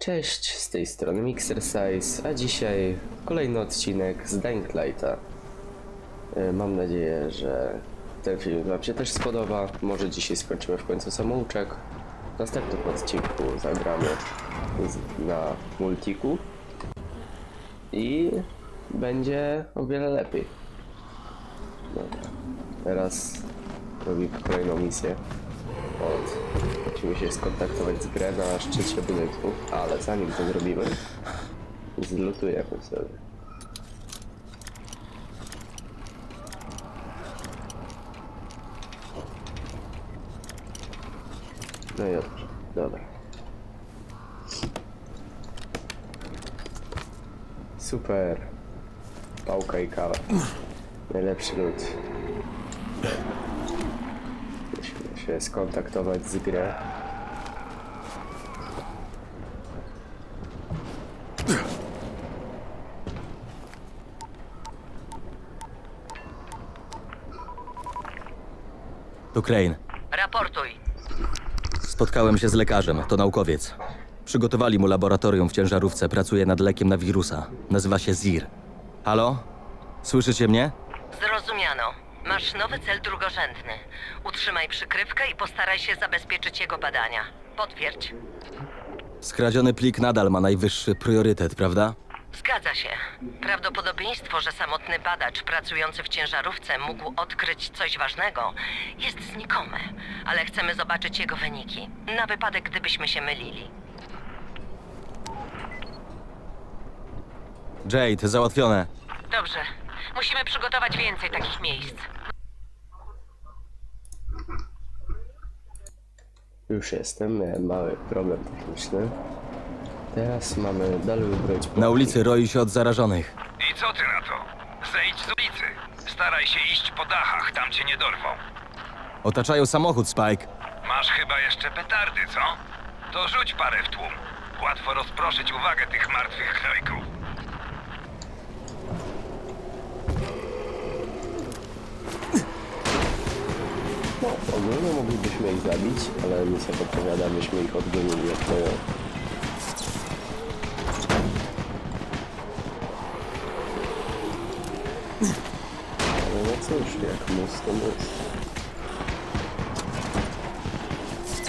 Cześć, z tej strony Mixer Size, a dzisiaj kolejny odcinek z Dying. E, Mam nadzieję, że ten film Wam się też spodoba. Może dzisiaj skończymy w końcu samouczek. W następnym odcinku zagramy na multiku i będzie o wiele lepiej. Dobra, teraz robimy kolejną misję. Od. Musimy się skontaktować z grę na szczycie budynku, ale zanim to zrobimy, zlutujemy sobie. No i dobrze, dobra. Super. Pałka i kawa. Najlepszy lód. Się skontaktować z grę. Tu Crane. Raportuj. Spotkałem się z lekarzem, to naukowiec. Przygotowali mu laboratorium w ciężarówce, pracuje nad lekiem na wirusa. Nazywa się ZIR. Halo? Słyszycie mnie? Zrozumiano. Masz nowy cel drugorzędny. Utrzymaj przykrywkę i postaraj się zabezpieczyć jego badania. Potwierdź. Skradziony plik nadal ma najwyższy priorytet, prawda? Zgadza się. Prawdopodobieństwo, że samotny badacz pracujący w ciężarówce mógł odkryć coś ważnego, jest znikome, ale chcemy zobaczyć jego wyniki. Na wypadek, gdybyśmy się mylili. Jade, załatwione. Dobrze. Musimy przygotować więcej takich miejsc. Już jestem, miałem mały problem techniczny. Teraz mamy dalej uzbroić Na ulicy roi się od zarażonych. I co ty na to? Zejdź z ulicy. Staraj się iść po dachach, tam cię nie dorwą. Otaczają samochód, Spike. Masz chyba jeszcze petardy, co? To rzuć parę w tłum. Łatwo rozproszyć uwagę tych martwych gnojków. No, ogólnie moglibyśmy ich zabić, ale misja podpowiada, byśmy ich odgonili jak mają. No cóż, jak mus to mus.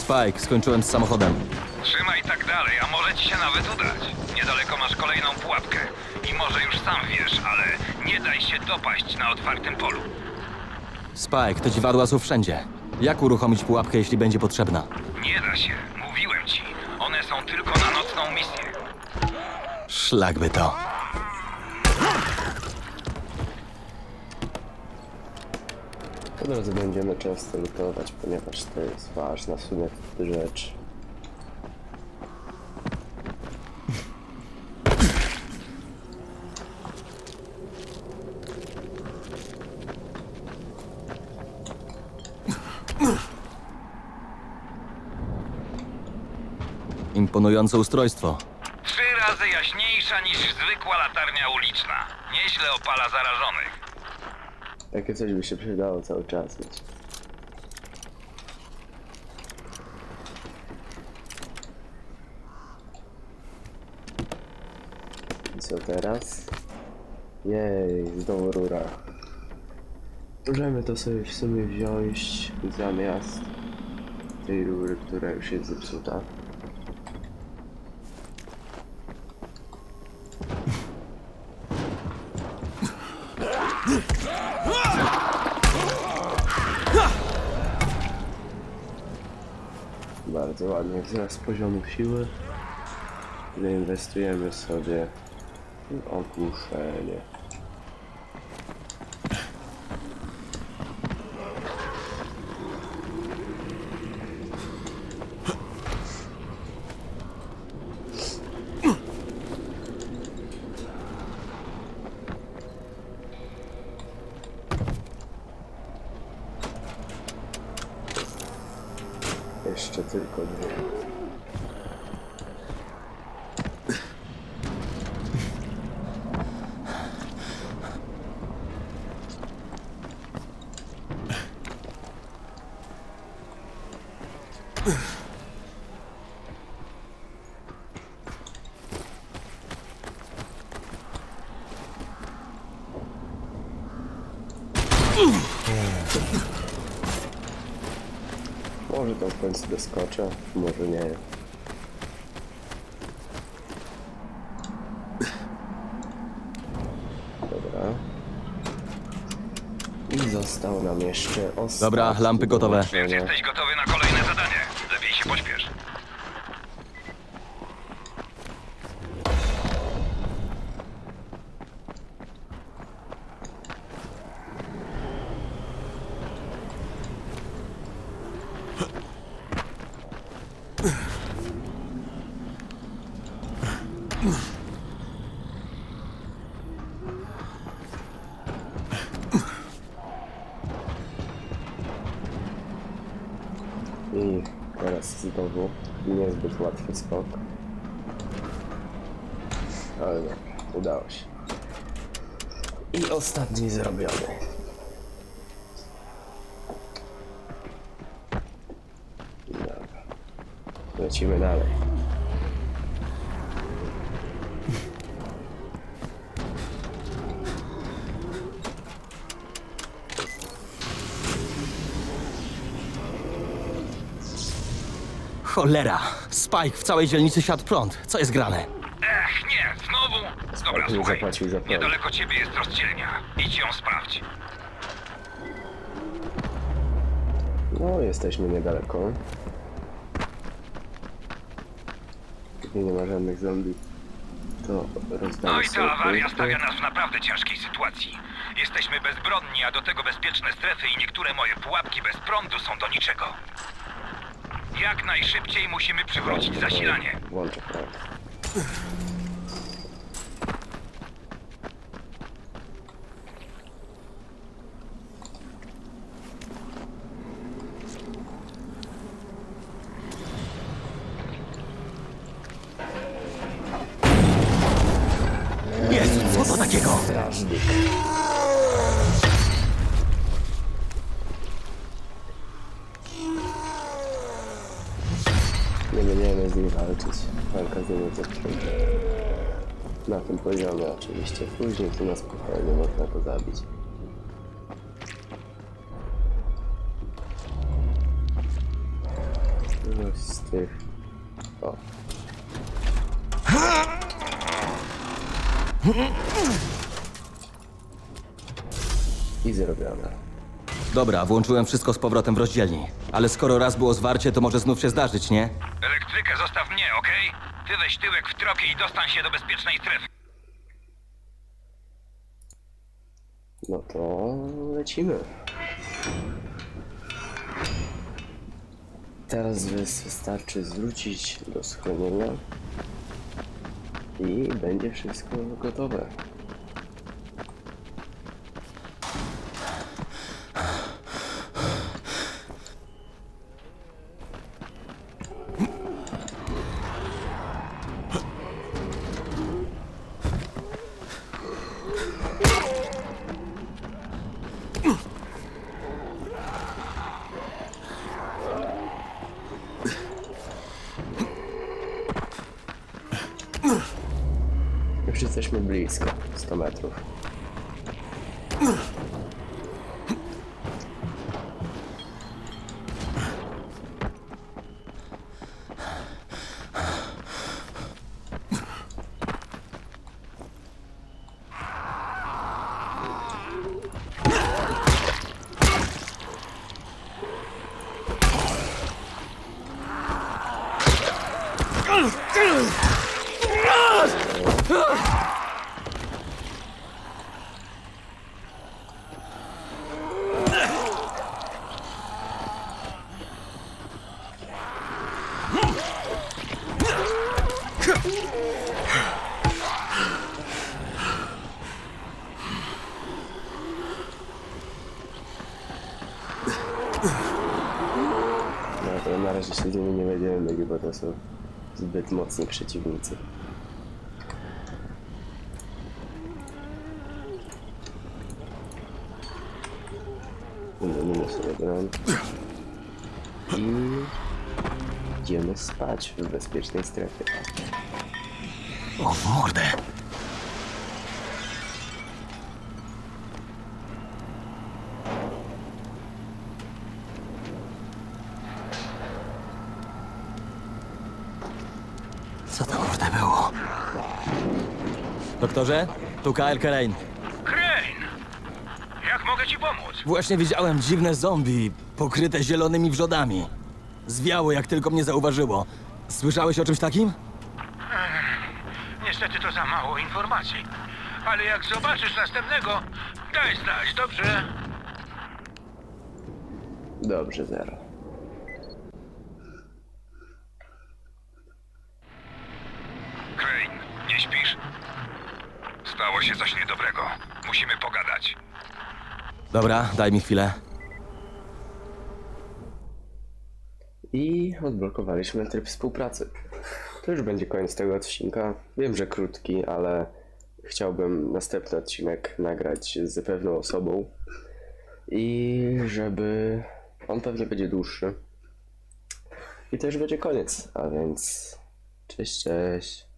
Spike, skończyłem z samochodem. Trzymaj tak dalej, a może ci się nawet udać. Niedaleko masz kolejną pułapkę. I może już sam wiesz, ale nie daj się dopaść na otwartym polu. Spike, te dziwadła są wszędzie. Jak uruchomić pułapkę, jeśli będzie potrzebna? Nie da się, mówiłem ci. One są tylko na nocną misję. Szlak by to. Po drodze będziemy często lutować, ponieważ to jest ważna w sumie rzecz. Imponujące ustrojstwo. Trzy razy jaśniejsza niż zwykła latarnia uliczna. Nieźle opala zarażonych. Takie coś by się przydało cały czas mieć. I co teraz? Jej, znowu rura. Możemy to sobie w sumie wziąć zamiast tej rury, która już jest zepsuta. Wzrost poziomu siły. Zainwestujemy sobie w ogłuszenie. Jeszcze tylko dwie. Może tam w końcu doskoczę, może nie. Dobra. I został nam jeszcze ostatni. Dobra, lampy gotowe. Więc jesteś gotowy na kolejne zadanie. Lepiej się pośpiesz. I teraz znowu niezbyt łatwy skok. Ale dobra, udało się. I ostatni zrobiony. Dobra. Lecimy dalej. Cholera! Spike w całej dzielnicy siadł prąd. Co jest grane? Ech, nie, znowu? Dobra, nie słuchaj. zapłacił za prąd. Niedaleko ciebie jest rozdzielnia. Idź ją sprawdź. No, jesteśmy niedaleko. Tu nie ma żadnych zombie. To rozdamy No i ta awaria stawia nas w naprawdę ciężkiej sytuacji. Jesteśmy bezbronni, a do tego bezpieczne strefy i niektóre moje pułapki bez prądu są do niczego. Jak najszybciej musimy przywrócić zasilanie. Będziemy z nim walczyć. Walka z nim jest zakończona. Na tym poziomie oczywiście. Później tu na spokojnie można go zabić. Któryś z tych... O. I zrobione. Dobra, włączyłem wszystko z powrotem w rozdzielni. Ale skoro raz było zwarcie, to może znów się zdarzyć, nie? Okej? Ty weź tyłek w tropie i dostań się do bezpiecznej strefy. No to lecimy. Teraz wys- wystarczy zwrócić do schronienia i będzie wszystko gotowe. Jesteśmy blisko, 100 metrów. No będziemy myli, bo to są zbyt mocni przeciwnicy. Wymionimy sobie broń. I idziemy spać w bezpiecznej strefie. O, w Co to kurde było? Doktorze, tu Kyle Kane. Crane! Jak mogę ci pomóc? Właśnie widziałem dziwne zombie pokryte zielonymi wrzodami. Zwiało jak tylko mnie zauważyło. Słyszałeś o czymś takim? Niestety to za mało informacji. Ale jak zobaczysz następnego, daj znać, dobrze? Dobrze, zero. Crane, nie śpisz? Stało się coś niedobrego. Musimy pogadać. Dobra, daj mi chwilę. I odblokowaliśmy tryb współpracy. To już będzie koniec tego odcinka. Wiem, że krótki, ale chciałbym następny odcinek nagrać z pewną osobą. I żeby on pewnie będzie dłuższy. I to już będzie koniec, a więc cześć, cześć.